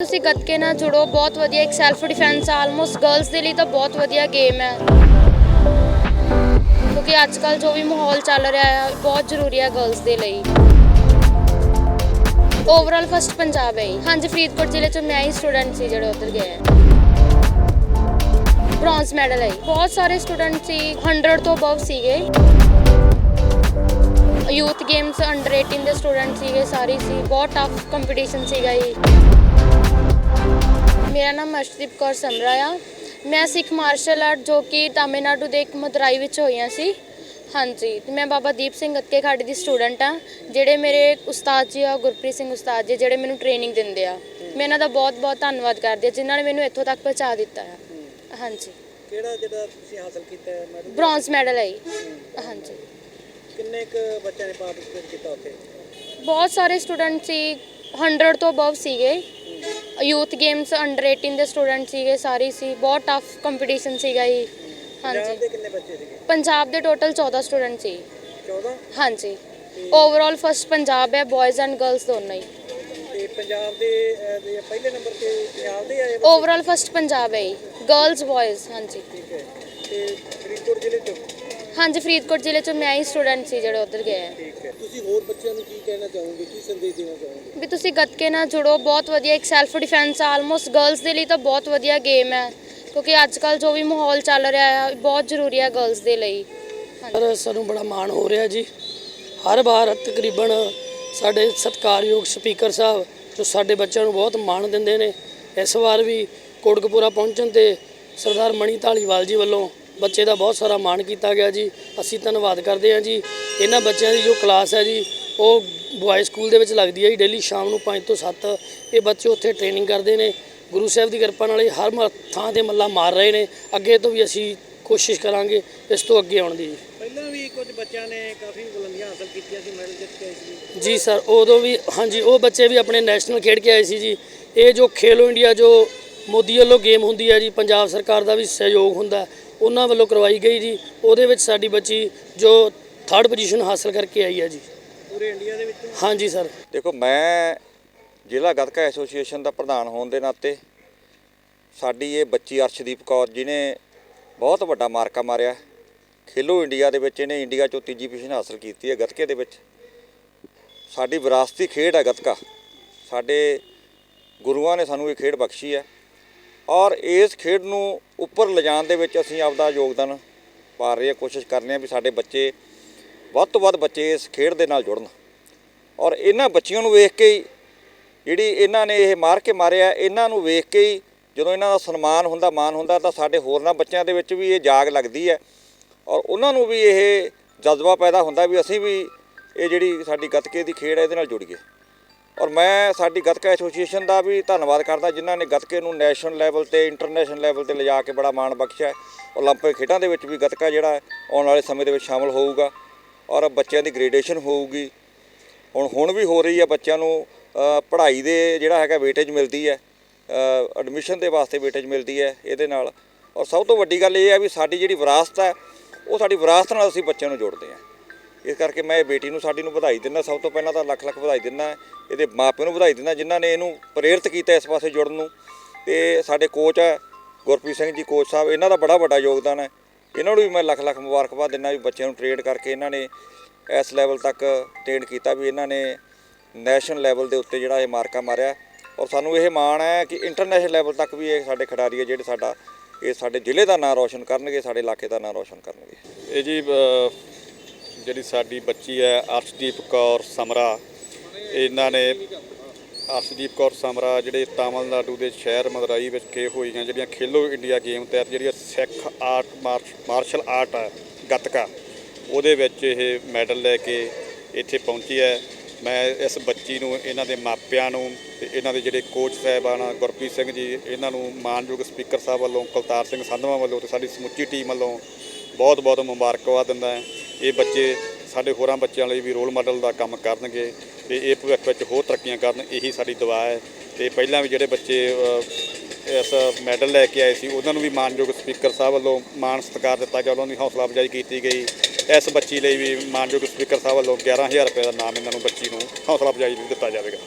ਤੁਸੀਂ ਗੱਤਕੇ ਨਾਲ ਜੁੜੋ, ਬਹੁਤ ਵਧੀਆ ਇੱਕ ਸੈਲਫ ਡਿਫੈਂਸ ਆਲਮੋਸਟ ਗਰਲਸ ਦੇ ਲਈ ਤਾਂ ਬਹੁਤ ਵਧੀਆ ਗੇਮ ਹੈ ਕਿਉਂਕਿ ਅੱਜ ਕੱਲ ਜੋ ਵੀ ਮਾਹੌਲ ਚੱਲ ਰਿਹਾ ਹੈ ਬਹੁਤ ਜ਼ਰੂਰੀ ਹੈ ਗਰਲਸ ਦੇ ਲਈ ਓਵਰਆਲ ਫਸਟ ਪੰਜਾਬ ਹੈ ਜੀ। ਹਾਂਜੀ, ਫਰੀਦਕੋਟ ਜ਼ਿਲ੍ਹੇ ਚ ਮੈਂ ਹੀ ਸਟੂਡੈਂਟ ਸੀ ਜਿਹੜੇ ਉੱਧਰ ਗਏ ਹੈ ਬ੍ਰੌਂਜ਼ ਮੈਡਲ ਹੈ ਜੀ। ਬਹੁਤ ਸਾਰੇ ਸਟੂਡੈਂਟ ਸੀ 100 ਤੋਂ ਅਬਵ ਸੀਗੇ ਯੂਥ ਗੇਮਸ ਅੰਡਰ 18 ਦੇ ਸਟੂਡੈਂਟ ਸੀਗੇ ਸਾਰੇ ਸੀ। ਬਹੁਤ ਟਫ ਕੰਪੀਟੀਸ਼ਨ ਸੀਗਾ ਜੀ ਮੇਰਾ ਨਾਮ ਅਰਸ਼ਦੀਪ ਕੌਰ ਸਮਰਾ ਆ। ਮੈਂ ਸਿੱਖ ਮਾਰਸ਼ਲ ਆਰਟ ਜੋ ਕਿ ਤਾਮਿਲਨਾਡੂ ਦੇ ਇੱਕ ਮਦੁਰਾਈ ਵਿੱਚ ਹੋਈਆਂ ਸੀ। ਹਾਂਜੀ ਤੇ ਮੈਂ ਬਾਬਾ ਦੀਪ ਸਿੰਘ ਅੱਕੇ ਖਾੜੀ ਦੀ ਸਟੂਡੈਂਟ ਆ ਜਿਹੜੇ ਮੇਰੇ ਉਸਤਾਦ ਜੀ ਆ ਗੁਰਪ੍ਰੀਤ ਸਿੰਘ ਉਸਤਾਦ ਜੀ ਜਿਹੜੇ ਮੈਨੂੰ ਟ੍ਰੇਨਿੰਗ ਦਿੰਦੇ ਆ। ਮੈਂ ਇਹਨਾਂ ਦਾ ਬਹੁਤ ਬਹੁਤ ਧੰਨਵਾਦ ਕਰਦੀ ਆ ਜਿਨ੍ਹਾਂ ਨੇ ਮੈਨੂੰ ਇੱਥੋਂ ਤੱਕ ਪਹੁੰਚਾ ਦਿੱਤਾ ਹੈ ਹਾਂਜੀ। ਕਿਹੜਾ ਜਿਹੜਾ ਤੁਸੀਂ ਹਾਸਲ ਕੀਤਾ ਮੈਡਮ ਬ੍ਰੌਂਜ਼ ਮੈਡਲ ਹੈ ਜੀ। ਹਾਂਜੀ। ਕਿੰਨੇ ਕੁ ਬੱਚਿਆਂ ਨੇ ਪਾਰਟਿਸਿਪੇਟ ਕੀਤਾ ਉੱਥੇ? ਬਹੁਤ ਸਾਰੇ ਸਟੂਡੈਂਟ ਸੀ 100 ਤੋਂ ਅਬਵ ਸੀਗੇ। ਯੂਥ ਗੇਮਸ ਅੰਡਰ 18 ਦੇ ਸਟੂਡੈਂਟ ਸੀਗੇ ਸਾਰੇ ਸੀ। ਬਹੁਤ ਟਫ ਕੰਪੀਟੀਸ਼ਨ ਸੀਗਾ ਜੀ। ਪੰਜਾਬ ਹਾਂਜੀ ਦੇ ਕਿੰਨੇ ਬੱਚੇ ਸੀਗੇ? ਪੰਜਾਬ ਦੇ ਟੋਟਲ 14 ਸਟੂਡੈਂਟ ਸੀ। 14 ਹਾਂਜੀ। ਓਵਰਆਲ ਫਸਟ ਪੰਜਾਬ ਹੈ ਬॉयਜ਼ ਐਂਡ ਗਰਲਸ ਦੋਨੋਂ ਹੀ। ਤੇ ਪੰਜਾਬ ਦੇ ਅਹ, ਦੇ ਪਹਿਲੇ ਨੰਬਰ ਤੇ ਪੰਜਾਬ ਦੇ ਆਏ ਬੱਚੇ? ਓਵਰਆਲ ਫਸਟ ਪੰਜਾਬ ਹੈ ਗਰਲਸ ਬॉयਜ਼ ਹਾਂਜੀ। ਠੀਕ ਹੈ। ਤੇ ਫਰੀਦਕੋਟ ਜ਼ਿਲ੍ਹੇ ਤੋਂ ਹਾਂਜੀ ਫਰੀਦਕੋਟ ਜ਼ਿਲ੍ਹੇ ਚ ਮੈਂ ਹੀ ਸਟੂਡੈਂਟ ਸੀ ਜਿਹੜੇ ਉੱਧਰ ਗਏ ਹੈ ਠੀਕ ਹੈ। ਤੁਸੀਂ ਹੋਰ ਬੱਚਿਆਂ ਨੂੰ ਕੀ ਕਹਿਣਾ ਚਾਹੋਗੇ? ਕੀ ਸੰਦੇਸ਼ ਦੇਣਾ ਚਾਹੋਗੇ? ਵੀ ਤੁਸੀਂ ਗੱਤਕੇ ਨਾਲ ਜੁੜੋ ਬਹੁਤ ਵਧੀਆ ਇੱਕ ਸੈਲਫ ਡਿਫੈਂਸ ਆਲਮੋਸਟ ਗਰਲਸ ਦੇ ਲਈ ਤਾਂ ਬਹੁਤ ਵਧੀਆ ਗੇਮ ਹੈ। ਕਿਉਂਕਿ ਅੱਜ ਕੱਲ ਜੋ ਵੀ ਮਾਹੌਲ ਚੱਲ ਰਿਹਾ ਹੈ ਬਹੁਤ ਜ਼ਰੂਰੀ ਹੈ ਗਰਲਸ ਦੇ ਲਈ। ਸਰ ਸਾਨੂੰ ਬੜਾ ਮਾਣ ਹੋ ਰਿਹਾ ਜੀ। ਹਰ ਵਾਰ ਤਕਰੀਬਨ ਸਾਡੇ ਸਤਿਕਾਰਯੋਗ ਸਪੀਕਰ ਸਾਹਿਬ ਜੋ ਸਾਡੇ ਬੱਚਿਆਂ ਨੂੰ ਬਹੁਤ ਮਾਣ ਦਿੰਦੇ ਨੇ ਇਸ ਵਾਰ ਵੀ ਕੋਟਕਪੂਰਾ ਪਹੁੰਚਣ ਤੇ ਸਰਦਾਰ ਮਣੀ ਢਾਲੀਵਾਲ ਜੀ ਵੱਲੋਂ ਬੱਚੇ ਦਾ ਬਹੁਤ ਸਾਰਾ ਮਾਣ ਕੀਤਾ ਗਿਆ ਜੀ। ਅਸੀਂ ਧੰਨਵਾਦ ਕਰਦੇ ਹਾਂ ਜੀ। ਇਹਨਾਂ ਬੱਚਿਆਂ ਦੀ ਜੋ ਕਲਾਸ ਹੈ ਜੀ ਉਹ ਬੁਆਏ ਸਕੂਲ ਦੇ ਵਿੱਚ ਲੱਗਦੀ ਹੈ ਜੀ। ਡੇਲੀ ਸ਼ਾਮ ਨੂੰ 5 ਤੋਂ 7 ਇਹ ਬੱਚੇ ਉੱਥੇ ਟ੍ਰੇਨਿੰਗ ਕਰਦੇ ਨੇ। ਗੁਰੂ ਸਾਹਿਬ ਦੀ ਕਿਰਪਾ ਨਾਲ ਇਹ ਹਰ ਮ- ਥਾਂ ਤੇ ਮੱਲਾ ਮਾਰ ਰਹੇ ਨੇ। ਅੱਗੇ ਤੋਂ ਵੀ ਅਸੀਂ ਕੋਸ਼ਿਸ਼ ਕਰਾਂਗੇ ਇਸ ਤੋਂ ਅੱਗੇ ਆਉਣ ਦੀ ਜੀ। ਪਹਿਲਾਂ ਵੀ ਕੁਝ ਬੱਚਿਆਂ ਨੇ ਕਾਫੀ ਬੁਲੰਦੀਆਂ ਹਾਸਲ ਕੀਤੀਆਂ ਸੀ ਮੈਡਲ ਜਿੱਤ ਕੇ ਆਏ ਸੀ। ਜੀ ਸਰ ਉਦੋਂ ਵੀ ਹਾਂਜੀ ਉਹ ਬੱਚੇ ਵੀ ਆਪਣੇ ਨੈਸ਼ਨਲ ਖੇਡ ਕੇ ਆਏ ਸੀ ਜੀ। ਇਹ ਜੋ ਖੇਲੋ ਇੰਡੀਆ ਜੋ ਮੋਦੀ ਵੱਲੋਂ ਗੇਮ ਹੁੰਦੀ ਹੈ ਜੀ ਪੰਜਾਬ ਸਰਕਾਰ ਦਾ ਵੀ ਸਹਿਯੋਗ ਹੁੰਦਾ। ਉਹਨਾਂ ਵੱਲੋਂ ਕਰਵਾਈ ਗਈ ਜੀ। ਉਹਦੇ ਵਿੱਚ ਸਾਡੀ ਬੱਚੀ ਜੋ ਥਰਡ ਪੋਜੀਸ਼ਨ ਹਾਸਲ ਕਰਕੇ ਆਈ ਹੈ ਜੀ। ਪੂਰੇ ਇੰਡੀਆ ਦੇ ਵਿੱਚ? ਹਾਂਜੀ ਸਰ ਦੇਖੋ ਮੈਂ ਜ਼ਿਲ੍ਹਾ ਗੱਤਕਾ ਐਸੋਸੀਏਸ਼ਨ ਦਾ ਪ੍ਰਧਾਨ ਹੋਣ ਦੇ ਨਾਤੇ ਸਾਡੀ ਇਹ ਬੱਚੀ ਅਰਸ਼ਦੀਪ ਕੌਰ ਜਿਹਨੇ ਬਹੁਤ ਵੱਡਾ ਮਾਰਕਾ ਮਾਰਿਆ। ਖੇਲੋ ਇੰਡੀਆ ਦੇ ਵਿੱਚ ਇਹਨੇ ਇੰਡੀਆ ਚੋਂ ਤੀਜੀ ਪੋਜੀਸ਼ਨ ਹਾਸਲ ਕੀਤੀ ਹੈ ਗੱਤਕੇ ਦੇ ਵਿੱਚ। ਸਾਡੀ ਵਿਰਾਸਤੀ ਖੇਡ ਹੈ ਗੱਤਕਾ। ਸਾਡੇ ਗੁਰੂਆਂ ਨੇ ਸਾਨੂੰ ਇਹ ਖੇਡ ਬਖਸ਼ੀ ਹੈ। ਔਰ ਇਸ ਖੇਡ ਨੂੰ ਉੱਪਰ ਲਿਜਾਣ ਦੇ ਵਿੱਚ ਅਸੀਂ ਆਪਦਾ ਯੋਗਦਾਨ ਪਾ ਰਹੇ ਹਾਂ, ਕੋਸ਼ਿਸ਼ ਕਰ ਰਹੇ ਹਾਂ ਵੀ ਸਾਡੇ ਬੱਚੇ ਵੱਧ ਤੋਂ ਵੱਧ ਬੱਚੇ ਇਸ ਖੇਡ ਦੇ ਨਾਲ ਜੁੜਨ। ਔਰ ਇਹਨਾਂ ਬੱਚਿਆਂ ਨੂੰ ਵੇਖ ਕੇ ਹੀ ਜਿਹੜੀ ਇਹਨਾਂ ਨੇ ਇਹ ਮਾਰ ਕੇ ਮਾਰਿਆ, ਇਹਨਾਂ ਨੂੰ ਵੇਖ ਕੇ ਹੀ ਜਦੋਂ ਇਹਨਾਂ ਦਾ ਸਨਮਾਨ ਹੁੰਦਾ ਮਾਨ ਹੁੰਦਾ, ਤਾਂ ਸਾਡੇ ਹੋਰਨਾਂ ਬੱਚਿਆਂ ਦੇ ਵਿੱਚ ਵੀ ਇਹ ਜਾਗ ਲੱਗਦੀ ਹੈ। ਔਰ ਉਹਨਾਂ ਨੂੰ ਵੀ ਇਹ ਜਜ਼ਬਾ ਪੈਦਾ ਹੁੰਦਾ ਵੀ ਅਸੀਂ ਵੀ ਇਹ ਜਿਹੜੀ ਸਾਡੀ ਗੱਤਕੇ ਦੀ ਖੇਡ ਹੈ, ਇਹਦੇ ਨਾਲ ਜੁੜੀਏ ਔਰ ਮੈਂ ਸਾਡੀ ਗੱਤਕਾ ਐਸੋਸੀਏਸ਼ਨ ਦਾ ਵੀ ਧੰਨਵਾਦ ਕਰਦਾ, ਜਿਨ੍ਹਾਂ ਨੇ ਗੱਤਕੇ ਨੂੰ ਨੈਸ਼ਨਲ ਲੈਵਲ ਤੇ, ਇੰਟਰਨੈਸ਼ਨਲ ਲੈਵਲ ਤੇ ਲਿਜਾ ਕੇ ਬੜਾ ਮਾਣ ਬਖਸ਼ਿਆ ਹੈ। ਓਲੰਪਿਕ ਖੇਡਾਂ ਦੇ ਵਿੱਚ ਵੀ ਗੱਤਕਾ ਜਿਹੜਾ ਆਉਣ ਵਾਲੇ ਸਮੇਂ ਦੇ ਵਿੱਚ ਸ਼ਾਮਲ ਹੋਊਗਾ ਔਰ ਬੱਚਿਆਂ ਦੀ ਗ੍ਰੇਡੇਸ਼ਨ ਹੋਊਗੀ। ਹੁਣ ਹੁਣ ਵੀ ਹੋ ਰਹੀ ਹੈ ਬੱਚਿਆਂ ਨੂੰ ਪੜ੍ਹਾਈ ਦੇ ਜਿਹੜਾ ਹੈਗਾ ਵੇਟੇਜ ਮਿਲਦੀ ਹੈ ਐਡਮਿਸ਼ਨ ਦੇ ਵਾਸਤੇ ਵੇਟੇਜ ਮਿਲਦੀ ਹੈ ਇਹਦੇ ਨਾਲ। ਔਰ ਸਭ ਤੋਂ ਵੱਡੀ ਗੱਲ ਇਹ ਹੈ ਵੀ ਸਾਡੀ ਜਿਹੜੀ ਵਿਰਾਸਤ ਹੈ, ਉਹ ਸਾਡੀ ਵਿਰਾਸਤ ਨਾਲ ਅਸੀਂ ਬੱਚਿਆਂ ਨੂੰ ਜੋੜਦੇ ਹਾਂ। ਇਸ ਕਰਕੇ ਮੈਂ ਇਹ ਬੇਟੀ ਨੂੰ ਸਾਡੀ ਨੂੰ ਵਧਾਈ ਦਿੰਦਾ, ਸਭ ਤੋਂ ਪਹਿਲਾਂ ਤਾਂ ਲੱਖ ਲੱਖ ਵਧਾਈ ਦਿੰਦਾ, ਇਹਦੇ ਮਾਪਿਆਂ ਨੂੰ ਵਧਾਈ ਦਿੰਦਾ, ਜਿਨ੍ਹਾਂ ਨੇ ਇਹਨੂੰ ਪ੍ਰੇਰਿਤ ਕੀਤਾ ਇਸ ਪਾਸੇ ਜੁੜਨ ਨੂੰ। ਤੇ ਸਾਡੇ ਕੋਚ ਹੈ ਗੁਰਪ੍ਰੀਤ ਸਿੰਘ ਜੀ ਕੋਚ ਸਾਹਿਬ, ਇਹਨਾਂ ਦਾ ਬੜਾ ਵੱਡਾ ਯੋਗਦਾਨ ਹੈ। ਇਹਨਾਂ ਨੂੰ ਵੀ ਮੈਂ ਲੱਖ ਲੱਖ ਮੁਬਾਰਕਬਾਦ ਦਿੰਦਾ ਵੀ ਬੱਚਿਆਂ ਨੂੰ ਟ੍ਰੇਨ ਕਰਕੇ ਇਹਨਾਂ ਨੇ ਇਸ ਲੈਵਲ ਤੱਕ ਟ੍ਰੇਨ ਕੀਤਾ ਵੀ ਇਹਨਾਂ ਨੇ ਨੈਸ਼ਨਲ ਲੈਵਲ ਦੇ ਉੱਤੇ ਜਿਹੜਾ ਇਹ ਮਾਰਕਾ ਮਾਰਿਆ। ਔਰ ਸਾਨੂੰ ਇਹ ਮਾਣ ਹੈ ਕਿ ਇੰਟਰਨੈਸ਼ਨਲ ਲੈਵਲ ਤੱਕ ਵੀ ਇਹ ਸਾਡੇ ਖਿਡਾਰੀ ਹੈ ਜਿਹੜੇ ਸਾਡਾ, ਇਹ ਸਾਡੇ ਜ਼ਿਲ੍ਹੇ ਦਾ ਨਾਮ ਰੋਸ਼ਨ ਕਰਨਗੇ, ਸਾਡੇ ਇਲਾਕੇ ਦਾ ਨਾਮ ਰੋਸ਼ਨ ਕਰਨਗੇ। ਇਹ ਜੀ ਜਿਹੜੀ ਸਾਡੀ ਬੱਚੀ ਹੈ, ਅਰਸ਼ਦੀਪ ਕੌਰ ਸਮਰਾ, ਇਹਨਾਂ ਨੇ ਅਰਸ਼ਦੀਪ ਕੌਰ ਸਮਰਾ ਜਿਹੜੇ ਤਾਮਿਲਨਾਡੂ ਦੇ ਸ਼ਹਿਰ ਮਦਰਾਈ ਵਿੱਚ ਕੇ ਹੋਈਆਂ ਜਿਹੜੀਆਂ ਖੇਲੋ ਇੰਡੀਆ ਗੇਮ ਤਹਿਤ ਜਿਹੜੀਆਂ ਸਿੱਖ ਆਰਟ ਮਾਰਸ਼ਲ ਆਰਟ ਹੈ ਗੱਤਕਾ, ਉਹਦੇ ਵਿੱਚ ਇਹ ਮੈਡਲ ਲੈ ਕੇ ਇੱਥੇ ਪਹੁੰਚੀ ਹੈ। ਮੈਂ ਇਸ ਬੱਚੀ ਨੂੰ, ਇਹਨਾਂ ਦੇ ਮਾਪਿਆਂ ਨੂੰ ਤੇ ਇਹਨਾਂ ਦੇ ਜਿਹੜੇ ਕੋਚ ਸਾਹਿਬਾਨ ਗੁਰਪ੍ਰੀਤ ਸਿੰਘ ਜੀ, ਇਹਨਾਂ ਨੂੰ ਮਾਨਯੋਗ ਸਪੀਕਰ ਸਾਹਿਬ ਵੱਲੋਂ, ਕੁਲਤਾਰ ਸਿੰਘ ਸੰਧਵਾ ਵੱਲੋਂ ਤੇ ਸਾਡੀ ਸਮੁੱਚੀ ਟੀਮ ਵੱਲੋਂ ਬਹੁਤ ਬਹੁਤ ਮੁਬਾਰਕਬਾਦ ਦਿੰਦਾ ਹੈ। ਇਹ ਬੱਚੇ ਸਾਡੇ ਹੋਰਾਂ ਬੱਚਿਆਂ ਲਈ ਵੀ ਰੋਲ ਮਾਡਲ ਦਾ ਕੰਮ ਕਰਨਗੇ ਤੇ ਇਹ ਭਵਿੱਖ ਵਿੱਚ ਹੋਰ ਤਰੱਕੀਆਂ ਕਰਨ, ਇਹੀ ਸਾਡੀ ਦੁਆ ਹੈ। ਤੇ ਪਹਿਲਾਂ ਵੀ ਜਿਹੜੇ ਬੱਚੇ ਇਸ ਮੈਡਲ ਲੈ ਕੇ ਆਏ ਸੀ, ਉਹਨਾਂ ਨੂੰ ਵੀ ਮਾਨਯੋਗ ਸਪੀਕਰ ਸਾਹਿਬ ਵੱਲੋਂ ਮਾਣ ਸਤਿਕਾਰ ਦਿੱਤਾ ਗਿਆ, ਉਹਨਾਂ ਦੀ ਹੌਸਲਾ ਅਫਜ਼ਾਈ ਕੀਤੀ ਗਈ। ਇਸ ਬੱਚੀ ਲਈ ਵੀ ਮਾਨਯੋਗ ਸਪੀਕਰ ਸਾਹਿਬ ਵੱਲੋਂ 11000 ਰੁਪਏ ਦਾ ਨਾਮ ਇਹਨਾਂ ਨੂੰ ਬੱਚੀ ਨੂੰ ਹੌਸਲਾ ਅਫਜ਼ਾਈ ਦਿੱਤਾ ਜਾਵੇਗਾ।